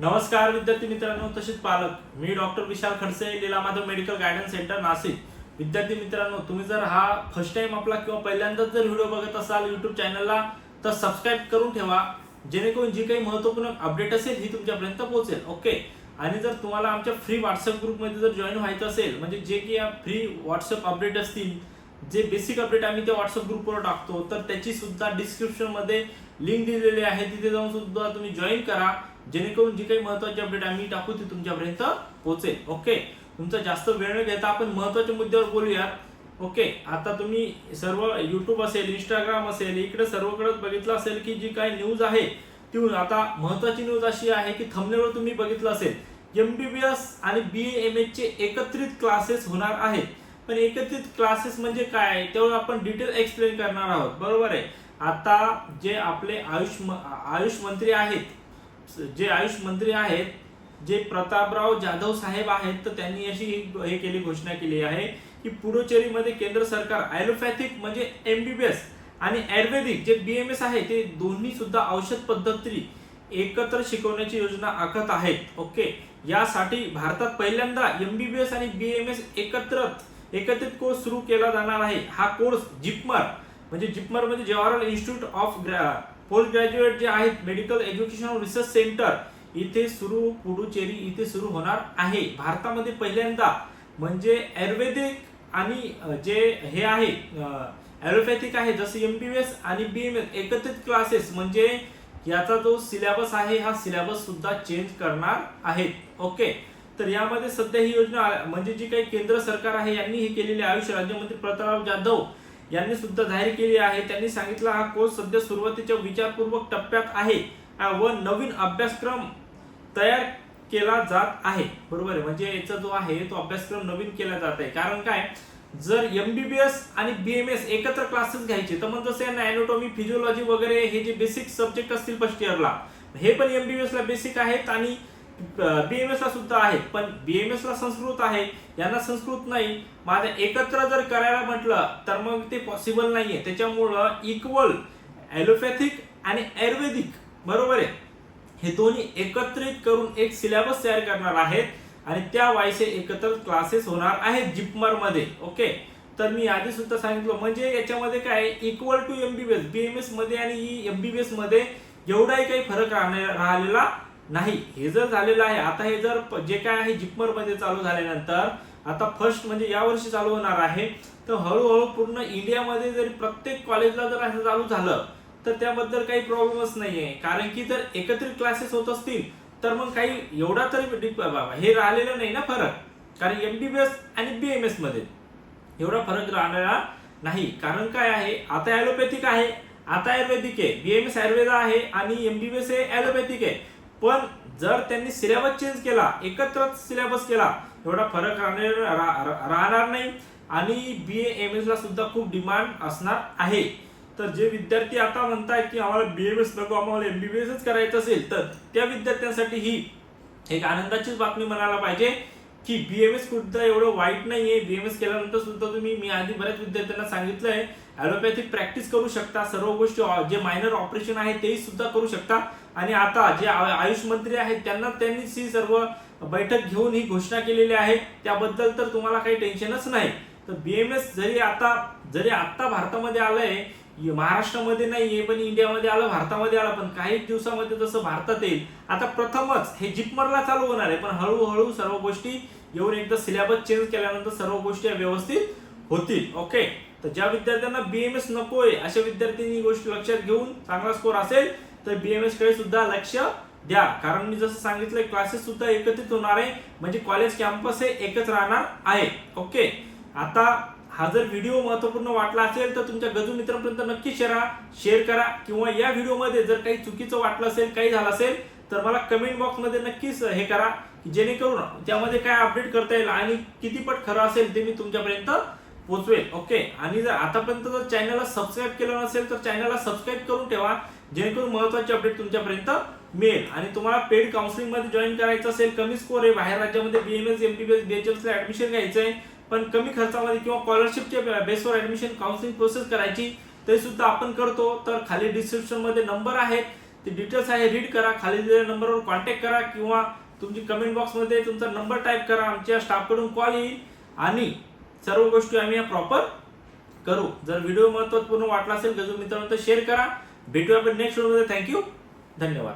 नमस्कार विद्यार्थी मित्रांनो तसेच पालक मी doctor Vishal Khadse Leela Madhav medical guidance centre Nashik. विद्यार्थी मित्रांनो तुम्ही जर हा फर्स्ट टाइम आपला किंवा पहिल्यांदाच जर व्हिडिओ बघत असाल युट्यूब चॅनलला तर सबस्क्राईब करून ठेवा. जेणेकरून जी काही महत्त्वपूर्ण अपडेट असेल ही तुमच्यापर्यंत पोहोचेल. ओके आणि जर तुम्हाला आमच्या फ्री व्हॉट्सअप ग्रुपमध्ये जर जॉईन व्हायचं असेल म्हणजे जे की या फ्री व्हॉट्सअप अपडेट असतील जे बेसिक अपडेट आम्ही त्या व्हॉट्सअप ग्रुपवर टाकतो तर त्याची सुद्धा डिस्क्रिप्शनमध्ये लिंक दिलेली आहे. तिथे जाऊन सुद्धा तुम्ही जॉईन करा. जेणेकरून जी काही महत्वाची अपडेट आम्ही टाकू ती तुमच्यापर्यंत पोहोचेल. ओके तुमचा जास्त वेळ न घेता आपण महत्त्वाच्या मुद्द्यावर बोलूयात ओके आता तुम्ही सर्व युट्यूब असेल इंस्टाग्राम असेल इकडे सर्वकडे बघितलं असेल की जी काही न्यूज आहे ती आता महत्वाची न्यूज अशी आहे की थमनेवर तुम्ही बघितलं असेल. एमबीबीएस आणि बी एम एच चे एकत्रित क्लासेस होणार आहेत. पण एकत्रित क्लासेस म्हणजे काय? तेवढं आपण डिटेल एक्सप्लेन करणार आहोत. बरोबर आहे? आता जे आपले आयुष म- आयुष मंत्री आहेत जे आयुष मंत्री आहेत जे प्रतापराव जाधव साहेब आहेत तर त्यांनी अशी हे केली घोषणा केली आहे की पुडुचेरीमध्ये केंद्र सरकार ॲलोपॅथिक म्हणजे एमबीबीएस आणि आयुर्वेदिक जे बी एम एस आहे ते दोन्ही सुद्धा औषध पद्धती एकत्र शिकवण्याची योजना आखत आहेत. ओके? यासाठी भारतात पहिल्यांदा एमबीबीएस आणि बी एम एस एकत्र एकत्रित कोर्स सुरू केला जाणार आहे. हा कोर्स जिपमर म्हणजे जिपमर म्हणजे Jawaharlal institute of post graduate जे आहेत मेडिकल एज्युकेशन रिसर्च सेंटर इथे सुरू पुडुचेरी इथे सुरू होणार आहे. भारतामध्ये पहिल्यांदा म्हणजे आयुर्वेदिक आणि जे हे आहे ॲलोपॅथिक आहे जसं एम पी एस आणि बी एम एस एकत्रित क्लासेस म्हणजे याचा जो सिलेबस आहे हा सिलेबस सुद्धा चेंज करणार आहेत. ओके तर यामध्ये सध्या ही योजना म्हणजे जी काही केंद्र सरकार आहे यांनी हे केलेली आयुष्य आयुष राज्यमंत्री प्रतापराव जाधव यांनी सुद्धा जाहीर केली आहे. त्यांनी सांगितलं हा कोर्स सध्या सुरुवातीच्या विचारपूर्वक टप्प्यात आहे व नवीन अभ्यासक्रम तयार केला जात आहे. बरोबर आहे. म्हणजे याचा जो आहे तो अभ्यासक्रम नवीन केला जात आहे. कारण काय? जर एमबीबीएस आणि बीएमएस एकत्र क्लासेस घ्यायचे तर मग जसं यांना अॅनोटॉमी फिजिओलॉजी वगैरे हे जे बेसिक सब्जेक्ट असतील फर्स्ट इयरला हे पण एमबीबीएस ला बेसिक आहेत आणि बीएमएस ला सुद्धा आहेत पण बीएमएस ला संस्कृत आहे यांना संस्कृत नाही. माझं एकत्र जर करायला म्हटलं तर मग ते पॉसिबल नाहीये. त्याच्यामुळं इक्वल ॲलोपॅथिक आणि आयुर्वेदिक बरोबर आहे? हे दोन्ही एकत्रित करून एक सिलेबस तयार करणार आहेत आणि त्या वायसे एकत्र क्लासेस होणार आहेत जिपमरमध्ये ओके? तर मी आधी सुद्धा सांगितलं म्हणजे याच्यामध्ये काय इक्वल टू एमबीबीएस बीएमएसमध्ये आणि एमबीबीएसमध्ये एवढाही काही फरक राहणे राहिलेला नाही हे जर झालेलं आहे आता हे जर जे काय आहे जिपमरमध्ये चालू झाल्यानंतर आता फर्स्ट म्हणजे या वर्षी चालू होणार आहे तर हळूहळू पूर्ण इंडियामध्ये जर प्रत्येक कॉलेजला जर असं चालू झालं तर त्याबद्दल काही प्रॉब्लेमच नाहीये. कारण की जर एकत्रित क्लासेस होत असतील तर मग काही एवढा तरी डिप- हे राहिलेलं नाही ना फरक. कारण एमबीबीएस आणि बीएमएसमध्ये एवढा फरक राहणारा नाही. कारण काय आहे आता ॲलोपॅथिक आहे आता आयुर्वेदिक आहे बीएमएस आयुर्वेद आहे आणि एमबीबीएस हे ॲलोपॅथिक आहे. पण जर त्यांनी सिलेबस चेंज केला एकत्रच सिलेबस केला एवढा फरक राहणार रा- राहणार नाही. आणि बी एम एस ला सुद्धा खूप डिमांड असणार आहे. तर जे विद्यार्थी आता म्हणताय की आम्हाला बी एम एस नको आम्हाला एमबीबीएसच करायचं असेल तर त्या विद्यार्थ्यांसाठी ही एक आनंदाचीच बातमी म्हणायला पाहिजे. की बी एम एस सुद्धा एवढं वाईट नाही आहे बी एम एस केल्यानंतर सुद्धा तुम्ही मी आधी बऱ्याच विद्यार्थ्यांना सांगितलं आहे ॲलोपॅथिक प्रॅक्टिस करू शकता. सर्व गोष्टी ऑ- जे मायनर ऑपरेशन आहे तेही सुद्धा करू शकता. आणि आता जे आयुष मंत्री आहेत त्यांना त्यांनीच ही सर्व बैठक घेऊन ही घोषणा केलेली आहे. त्याबद्दल तर तुम्हाला काही टेन्शनच नाही. तर बी एम एस जरी आता जरी आत्ता भारतामध्ये आलंय महाराष्ट्रामध्ये नाहीये पण इंडियामध्ये आलं भारतामध्ये आलं पण काही दिवसामध्ये जसं भारतात येईल. आता प्रथमच हे जिपमरला चालू होणार आहे पण हळूहळू सर्व गोष्टी येऊन एकदा सिलेबस चेंज केल्यानंतर सर्व गोष्टी व्यवस्थित होतील. ओके तर ज्या विद्यार्थ्यांना बीएमएस नकोय अशा विद्यार्थ्यांनी गोष्ट लक्षात घेऊन चांगला स्कोर असेल तर बीएमएसकडे सुद्धा लक्ष द्या. कारण मी जसं सांगितलं क्लासेस सुद्धा एकत्रित होणार आहे. म्हणजे कॉलेज कॅम्पस हे एकच राहणार आहे. ओके आता हा जर व्हिडिओ महत्त्वपूर्ण वाटला असेल तर तुमच्या गजू मित्रांपर्यंत नक्की शेअर शेअर करा. किंवा या व्हिडिओमध्ये जर काही चुकीचं वाटलं असेल काही झालं असेल तर मला कमेंट बॉक्समध्ये नक्कीच हे करा. जेणेकरून त्यामध्ये काय अपडेट करता येईल आणि किती पट खरं असेल ते मी तुमच्यापर्यंत पोचवेल. ओके आणि जर आतापर्यंत जर चॅनलला सबस्क्राईब केलं नसेल तर चॅनलला सबस्क्राईब करून ठेवा. जेणेकरून महत्त्वाचे अपडेट तुमच्यापर्यंत मिळेल. आणि तुम्हाला पेड काउन्सिलिंगमध्ये जॉईन करायचं असेल कमी स्कोर आहे. बाहेर राज्यामध्ये बीएमएस एमबीबीएस बीएचएस ला ऍडमिशन घ्यायचं आहे. पण कमी खर्चामध्ये किंवा स्कॉलरशिपच्या बेसवर ऍडमिशन काउन्सिलिंग प्रोसेस करायची तरी सुद्धा आपण करतो. तर खाली डिस्क्रिप्शनमध्ये नंबर आहेत ते डिटेल्स आहे. रीड करा. खाली दिलेल्या नंबरवर कॉन्टॅक्ट करा किंवा तुमची कमेंट बॉक्समध्ये तुमचा नंबर टाईप करा आमच्या स्टाफकडून कॉल येईल आणि सर्व गोष्टी आम्ही प्रॉपर करू. जर व्हिडिओ महत्त्वपूर्ण वाटला असेल गजू मित्रांनो तर शेअर करा. भेटूया आपण नेक्स्ट व्हिडिओमध्ये थँक्यू धन्यवाद.